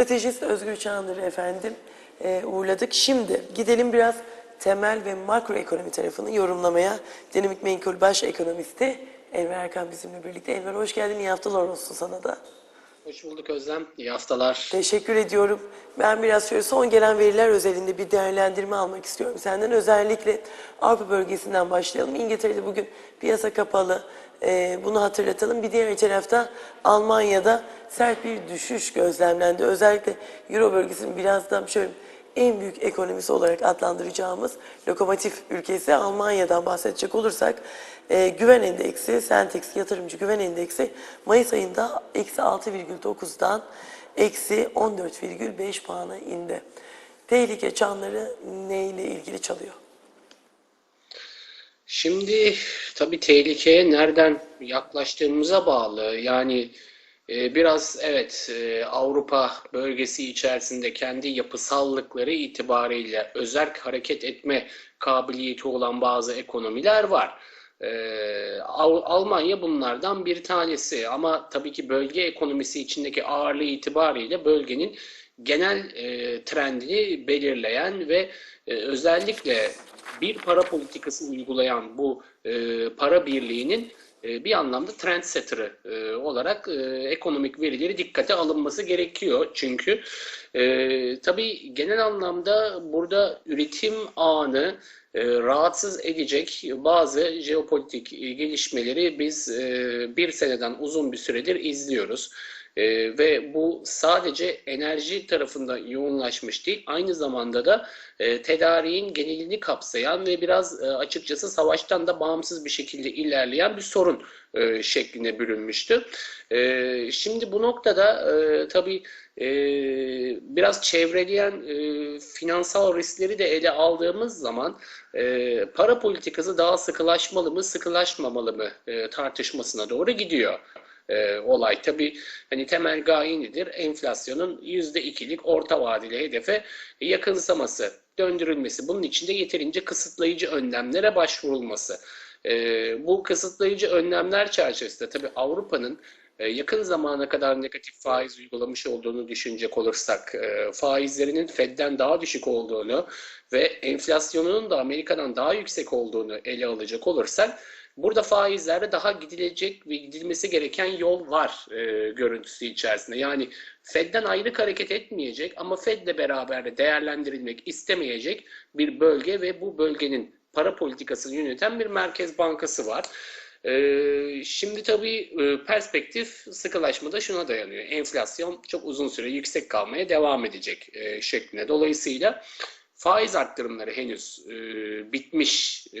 Stratejist Özgür Çağınır'ı efendim e, uğurladık. Şimdi gidelim biraz temel ve makro ekonomi tarafını yorumlamaya. Dinamik Menkul Baş Ekonomisti Enver Erkan bizimle birlikte. Enver hoş geldin. İyi haftalar olsun sana da. Hoş bulduk Özlem. İyi haftalar. Teşekkür ediyorum. Ben biraz şöyle son gelen veriler özelinde bir değerlendirme almak istiyorum. Senden özellikle Avrupa bölgesinden başlayalım. İngiltere'de bugün piyasa kapalı. Ee, bunu hatırlatalım. Bir diğer tarafta Almanya'da sert bir düşüş gözlemlendi. Özellikle Euro bölgesinin biraz da şöyle en büyük ekonomisi olarak adlandıracağımız lokomotif ülkesi Almanya'dan bahsedecek olursak e, güven endeksi, Sentex yatırımcı güven endeksi Mayıs ayında eksi 6,9'dan eksi 14,5 puana indi. Tehlike çanları neyle ilgili çalıyor? Şimdi tabii tehlikeye nereden yaklaştığımıza bağlı. Yani e, biraz evet e, Avrupa bölgesi içerisinde kendi yapısallıkları itibariyle özerk hareket etme kabiliyeti olan bazı ekonomiler var. Ee, Al- Almanya bunlardan bir tanesi ama tabii ki bölge ekonomisi içindeki ağırlığı itibariyle bölgenin genel e, trendini belirleyen ve e, özellikle bir para politikası uygulayan bu e, para birliğinin e, bir anlamda trendsetter'ı e, olarak e, ekonomik verileri dikkate alınması gerekiyor. Çünkü e, tabii genel anlamda burada üretim ağını e, rahatsız edecek bazı jeopolitik e, gelişmeleri biz e, bir seneden uzun bir süredir izliyoruz. E, ve bu sadece enerji tarafında yoğunlaşmış değil, aynı zamanda da e, tedariğin genelini kapsayan ve biraz e, açıkçası savaştan da bağımsız bir şekilde ilerleyen bir sorun e, şekline bürünmüştü. E, şimdi bu noktada e, tabii e, biraz çevreleyen e, finansal riskleri de ele aldığımız zaman e, para politikası daha sıkılaşmalı mı, sıkılaşmamalı mı e, tartışmasına doğru gidiyor e, olay. Tabii hani temel gaye nedir? Enflasyonun %2'lik orta vadeli hedefe yakınsaması, döndürülmesi. Bunun için de yeterince kısıtlayıcı önlemlere başvurulması. E, bu kısıtlayıcı önlemler çerçevesinde tabii Avrupa'nın e, yakın zamana kadar negatif faiz uygulamış olduğunu düşünecek olursak, e, faizlerinin Fed'den daha düşük olduğunu ve enflasyonunun da Amerika'dan daha yüksek olduğunu ele alacak olursak, Burada faizlerde daha gidilecek ve gidilmesi gereken yol var e, görüntüsü içerisinde. Yani Fed'den ayrık hareket etmeyecek ama Fed'le beraber de değerlendirilmek istemeyecek bir bölge ve bu bölgenin para politikasını yöneten bir merkez bankası var. Ee, şimdi tabii e, perspektif sıkılaşmada şuna dayanıyor. Enflasyon çok uzun süre yüksek kalmaya devam edecek e, şeklinde. Dolayısıyla faiz arttırımları henüz e, bitmiş e,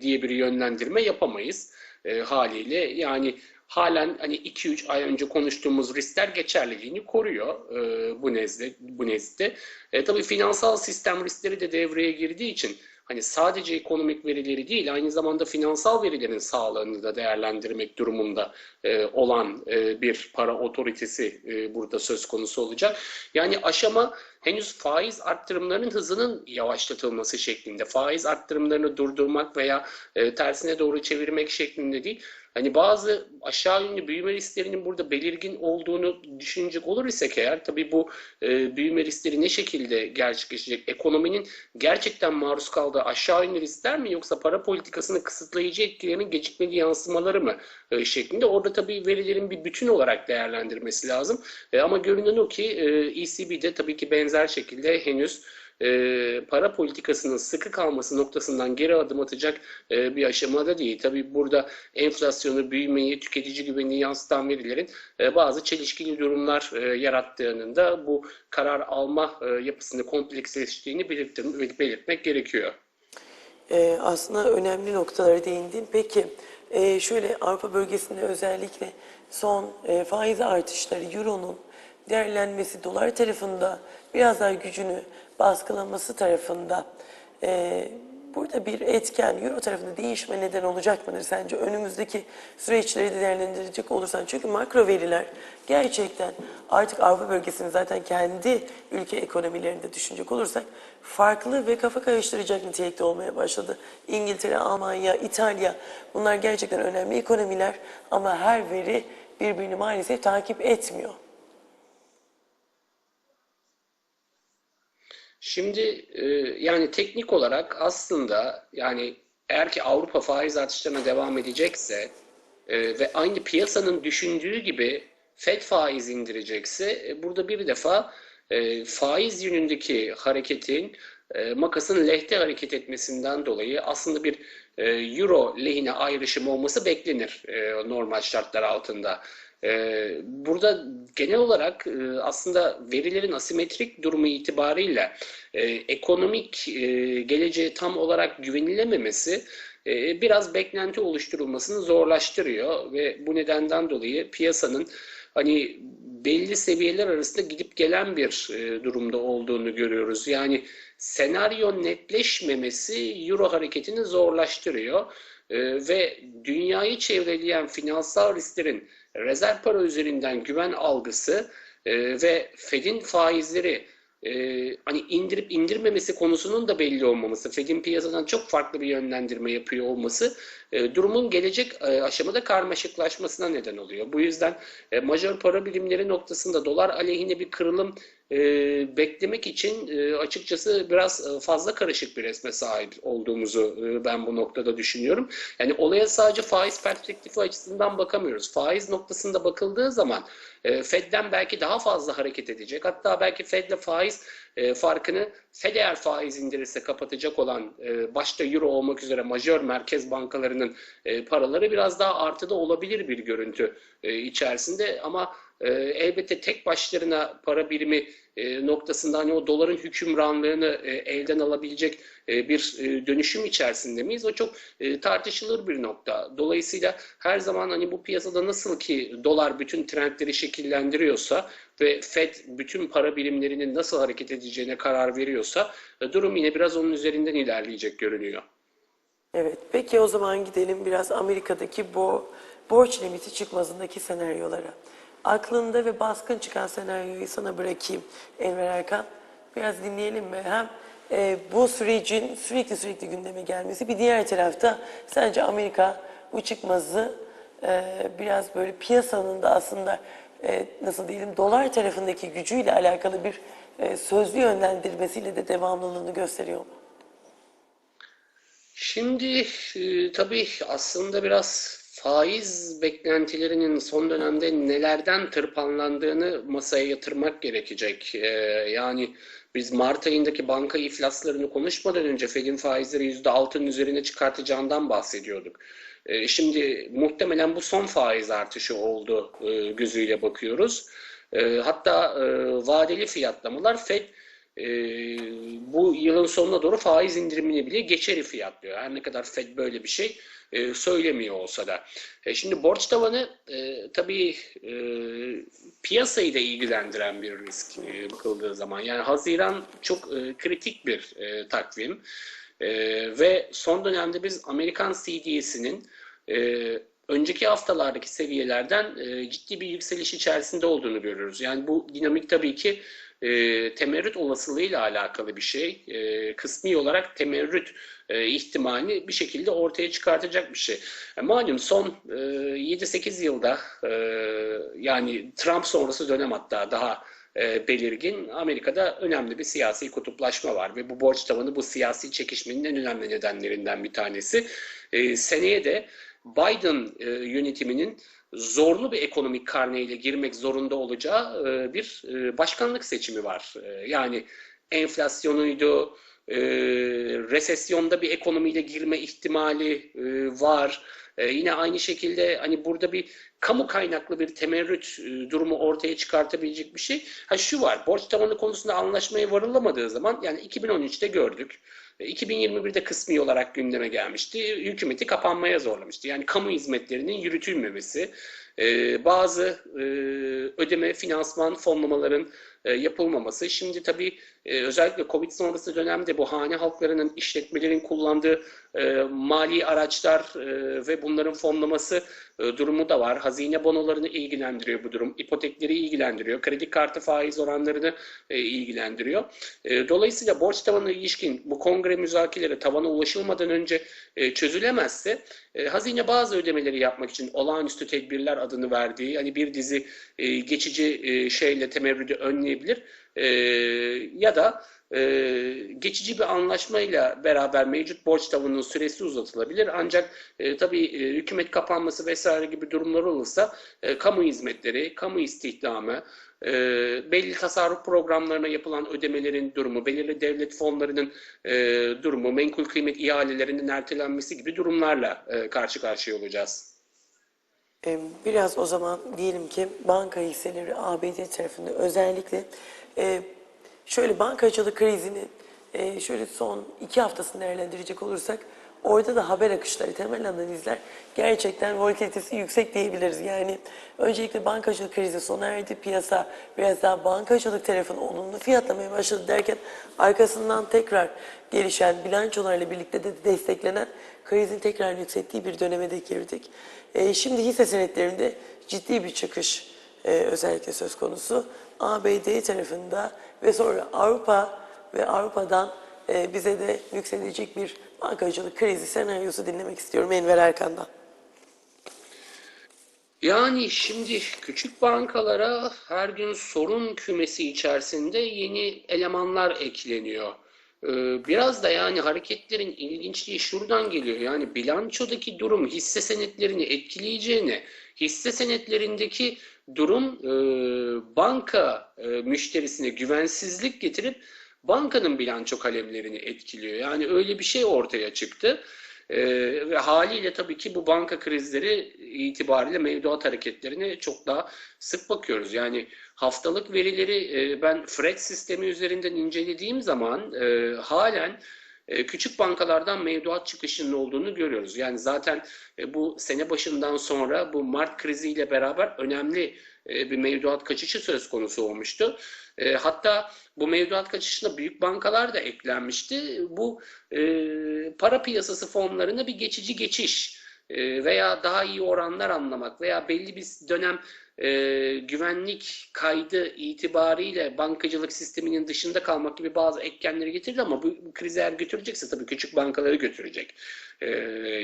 diye bir yönlendirme yapamayız e, haliyle. Yani halen hani 2-3 ay önce konuştuğumuz riskler geçerliliğini koruyor e, bu nezde bu nezde. E, tabii finansal sistem riskleri de devreye girdiği için hani sadece ekonomik verileri değil aynı zamanda finansal verilerin sağlığını da değerlendirmek durumunda e, olan e, bir para otoritesi e, burada söz konusu olacak. Yani aşama henüz faiz arttırımlarının hızının yavaşlatılması şeklinde, faiz arttırımlarını durdurmak veya tersine doğru çevirmek şeklinde değil. Hani bazı aşağı yönlü büyüme risklerinin burada belirgin olduğunu düşünecek olur isek eğer tabii bu e, büyüme riskleri ne şekilde gerçekleşecek? Ekonominin gerçekten maruz kaldığı aşağı yönlü riskler mi yoksa para politikasının kısıtlayıcı etkilerinin gecikmeli yansımaları mı e, şeklinde? Orada tabii verilerin bir bütün olarak değerlendirmesi lazım. E, ama görünen o ki e, ECB'de tabii ki benzer şekilde henüz e, para politikasının sıkı kalması noktasından geri adım atacak e, bir aşamada değil. Tabii burada enflasyonu, büyümeyi, tüketici güvenini yansıtan verilerin e, bazı çelişkili durumlar e, yarattığının da bu karar alma e, yapısını kompleksleştiğini belirtmek, gerekiyor. Ee, aslında önemli noktalara değindim. Peki e, şöyle Avrupa bölgesinde özellikle son e, faiz artışları, Euro'nun değerlenmesi dolar tarafında biraz daha gücünü baskılaması tarafında e, burada bir etken Euro tarafında değişme neden olacak mıdır sence? Önümüzdeki süreçleri de değerlendirecek olursan. Çünkü makro veriler gerçekten artık Avrupa bölgesinin zaten kendi ülke ekonomilerinde düşünecek olursak farklı ve kafa karıştıracak nitelikte olmaya başladı. İngiltere, Almanya, İtalya bunlar gerçekten önemli ekonomiler ama her veri birbirini maalesef takip etmiyor. Şimdi e, yani teknik olarak aslında yani eğer ki Avrupa faiz artışlarına devam edecekse e, ve aynı piyasanın düşündüğü gibi Fed faiz indirecekse e, burada bir defa faiz yönündeki hareketin makasın lehte hareket etmesinden dolayı aslında bir euro lehine ayrışım olması beklenir normal şartlar altında. E, burada genel olarak e, aslında verilerin asimetrik durumu itibariyle e, ekonomik e, geleceğe tam olarak güvenilememesi biraz beklenti oluşturulmasını zorlaştırıyor ve bu nedenden dolayı piyasanın hani belli seviyeler arasında gidip gelen bir durumda olduğunu görüyoruz. Yani senaryo netleşmemesi euro hareketini zorlaştırıyor ve dünyayı çevreleyen finansal risklerin rezerv para üzerinden güven algısı e, ve Fed'in faizleri e, hani indirip indirmemesi konusunun da belli olmaması, Fed'in piyasadan çok farklı bir yönlendirme yapıyor olması e, durumun gelecek e, aşamada karmaşıklaşmasına neden oluyor. Bu yüzden e, majör para birimleri noktasında dolar aleyhine bir kırılım e, beklemek için e, açıkçası biraz fazla karışık bir resme sahip olduğumuzu ben bu noktada düşünüyorum. Yani olaya sadece faiz perspektifi açısından bakamıyoruz. Faiz noktasında bakıldığı zaman e, Fed'den belki daha fazla hareket edecek. Hatta belki Fed'le faiz e, farkını Fed faiz indirirse kapatacak olan e, başta Euro olmak üzere majör merkez bankalarının e, paraları biraz daha artıda olabilir bir görüntü e, içerisinde. Ama e, elbette tek başlarına para birimi e, noktasında hani o doların hükümranlığını e, elden alabilecek e, bir e, dönüşüm içerisinde miyiz? O çok e, tartışılır bir nokta. Dolayısıyla her zaman hani bu piyasada nasıl ki dolar bütün trendleri şekillendiriyorsa ve Fed bütün para birimlerinin nasıl hareket edeceğine karar veriyorsa e, durum yine biraz onun üzerinden ilerleyecek görünüyor. Evet, peki o zaman gidelim biraz Amerika'daki bu borç limiti çıkmazındaki senaryolara. Aklında ve baskın çıkan senaryoyu sana bırakayım Enver Erkan. Biraz dinleyelim mi? Hem e, bu sürecin sürekli sürekli gündeme gelmesi, bir diğer tarafta sence Amerika bu çıkmazı e, biraz böyle piyasanın da aslında e, nasıl diyelim dolar tarafındaki gücüyle alakalı bir e, sözlü yönlendirmesiyle de devamlılığını gösteriyor mu? Şimdi e, tabii aslında biraz faiz beklentilerinin son dönemde nelerden tırpanlandığını masaya yatırmak gerekecek. E, yani biz Mart ayındaki banka iflaslarını konuşmadan önce Fed'in faizleri %6'nın üzerine çıkartacağından bahsediyorduk. E, şimdi muhtemelen bu son faiz artışı oldu e, gözüyle bakıyoruz. E, hatta e, vadeli fiyatlamalar Fed e, bu yılın sonuna doğru faiz indirimini bile geçeri fiyatlıyor. Her ne kadar Fed böyle bir şey e, söylemiyor olsa da. E, şimdi borç tavanı e, tabii piyasayı da ilgilendiren bir risk bakıldığı zaman. Yani Haziran çok kritik bir takvim. Ve son dönemde biz Amerikan CDS'inin önceki haftalardaki seviyelerden ciddi bir yükseliş içerisinde olduğunu görüyoruz. Yani bu dinamik tabii ki e, temerrüt olasılığıyla alakalı bir şey. E, kısmi olarak temerrüt e, ihtimalini bir şekilde ortaya çıkartacak bir şey. E, malum son e, 7-8 yılda e, yani Trump sonrası dönem hatta daha e, belirgin. Amerika'da önemli bir siyasi kutuplaşma var ve bu borç tavanı bu siyasi çekişmenin en önemli nedenlerinden bir tanesi. E, seneye de Biden e, yönetiminin zorlu bir ekonomik karneyle girmek zorunda olacağı e, bir e, başkanlık seçimi var. E, yani enflasyonuydu, e, resesyonda bir ekonomiyle girme ihtimali var. Yine aynı şekilde hani burada bir kamu kaynaklı bir temerrüt durumu ortaya çıkartabilecek bir şey. Ha şu var, borç tavanı konusunda anlaşmaya varılamadığı zaman yani 2013'te gördük. 2021'de kısmi olarak gündeme gelmişti. Hükümeti kapanmaya zorlamıştı. Yani kamu hizmetlerinin yürütülmemesi, bazı ödeme, finansman fonlamaların yapılmaması. Şimdi tabii özellikle Covid sonrası dönemde bu hane halklarının, işletmelerin kullandığı mali araçlar ve bunların fonlaması durumu da var. Hazine bonolarını ilgilendiriyor bu durum. İpotekleri ilgilendiriyor. Kredi kartı faiz oranlarını ilgilendiriyor. Dolayısıyla borç tavanına ilişkin bu kongre müzakereleri tavana ulaşılmadan önce çözülemezse hazine bazı ödemeleri yapmak için olağanüstü tedbirler adını verdiği hani bir dizi e, geçici e, şeyle temerrüdü önleyebilir. E, ya da e, geçici bir anlaşmayla beraber mevcut borç tavanının süresi uzatılabilir. Ancak tabii hükümet kapanması vesaire gibi durumlar olursa kamu hizmetleri, kamu istihdamı, e, belli tasarruf programlarına yapılan ödemelerin durumu, belirli devlet fonlarının durumu, menkul kıymet ihalelerinin ertelenmesi gibi durumlarla karşı karşıya olacağız. Biraz o zaman diyelim ki banka hisseleri ABD tarafında özellikle e, şöyle bankacılık krizinin e, şöyle son iki haftasını değerlendirecek olursak orada da haber akışları temel analizler gerçekten volatilitesi yüksek diyebiliriz. Yani öncelikle bankacılık krizi sona erdi. Piyasa biraz daha bankacılık tarafını olumlu fiyatlamaya başladı derken arkasından tekrar gelişen bilançolarla birlikte de desteklenen krizin tekrar yükselttiği bir döneme de girdik. E, şimdi hisse senetlerinde ciddi bir çıkış e, özellikle söz konusu. ABD tarafında ve sonra Avrupa ve Avrupa'dan e, bize de yükselecek bir bankacılık krizi senaryosu dinlemek istiyorum Enver Erkan'dan. Yani şimdi küçük bankalara her gün sorun kümesi içerisinde yeni elemanlar ekleniyor. Ee, Biraz da yani hareketlerin ilginçliği şuradan geliyor. Yani bilançodaki durum hisse senetlerini etkileyeceğine, hisse senetlerindeki durum e, banka e, müşterisine güvensizlik getirip bankanın bilanço kalemlerini etkiliyor. Yani öyle bir şey ortaya çıktı. Ee, ve haliyle tabii ki bu banka krizleri itibariyle mevduat hareketlerine çok daha sık bakıyoruz. Yani haftalık verileri e, ben FRED sistemi üzerinden incelediğim zaman e, halen e, küçük bankalardan mevduat çıkışının olduğunu görüyoruz. Yani zaten e, bu sene başından sonra bu Mart kriziyle beraber önemli e, bir mevduat kaçışı söz konusu olmuştu. E, Hatta bu mevduat kaçışına büyük bankalar da eklenmişti. Bu e, para piyasası fonlarına bir geçici geçiş e, veya daha iyi oranlar anlamak veya belli bir dönem e, güvenlik kaydı itibariyle bankacılık sisteminin dışında kalmak gibi bazı etkenleri getirdi ama bu, bu krizi eğer götürecekse tabii küçük bankaları götürecek. E,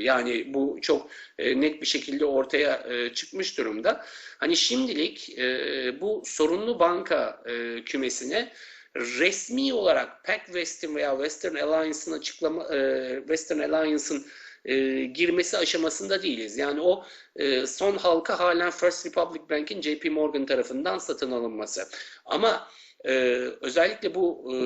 yani bu çok e, net bir şekilde ortaya e, çıkmış durumda. Hani şimdilik e, bu sorunlu banka e, kümesine resmi olarak PacWest'in veya Western Alliance'ın açıklama e, Western Alliance'ın e, girmesi aşamasında değiliz. Yani o e, son halka halen First Republic Bank'in JP Morgan tarafından satın alınması. Ama e, özellikle bu e,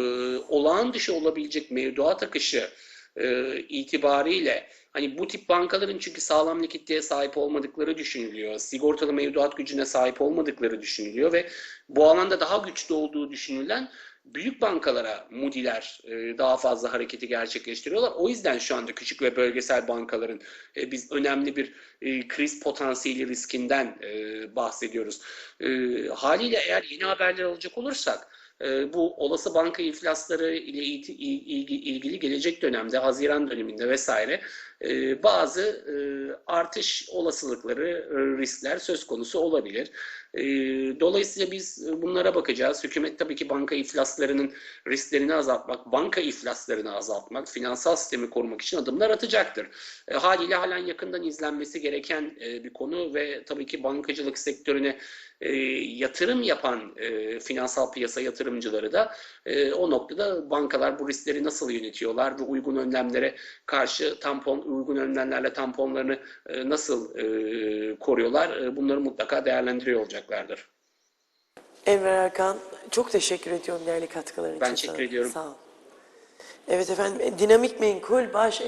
olağan dışı olabilecek mevduat akışı e, itibariyle hani bu tip bankaların çünkü sağlam likiditeye sahip olmadıkları düşünülüyor. Sigortalı mevduat gücüne sahip olmadıkları düşünülüyor ve bu alanda daha güçlü olduğu düşünülen büyük bankalara Moody'ler e, daha fazla hareketi gerçekleştiriyorlar. O yüzden şu anda küçük ve bölgesel bankaların e, biz önemli bir e, kriz potansiyeli riskinden e, bahsediyoruz. E, haliyle eğer yeni haberler alacak olursak e, bu olası banka iflasları ile ilgili gelecek dönemde, Haziran döneminde vesaire e, bazı e, artış olasılıkları, e, riskler söz konusu olabilir. E, Dolayısıyla biz bunlara bakacağız. Hükümet tabii ki banka iflaslarının risklerini azaltmak, banka iflaslarını azaltmak, finansal sistemi korumak için adımlar atacaktır. E, Haliyle halen yakından izlenmesi gereken e, bir konu ve tabii ki bankacılık sektörüne e, yatırım yapan e, finansal piyasa yatırımcıları da e, o noktada bankalar bu riskleri nasıl yönetiyorlar ve uygun önlemlere karşı tampon uygun önlemlerle tamponlarını e, nasıl e, koruyorlar e, bunları mutlaka değerlendiriyor olacaklardır. Enver Erkan çok teşekkür ediyorum değerli katkıların için. Ben teşekkür sana. ediyorum. Sağ ol. Evet efendim dinamik menkul baş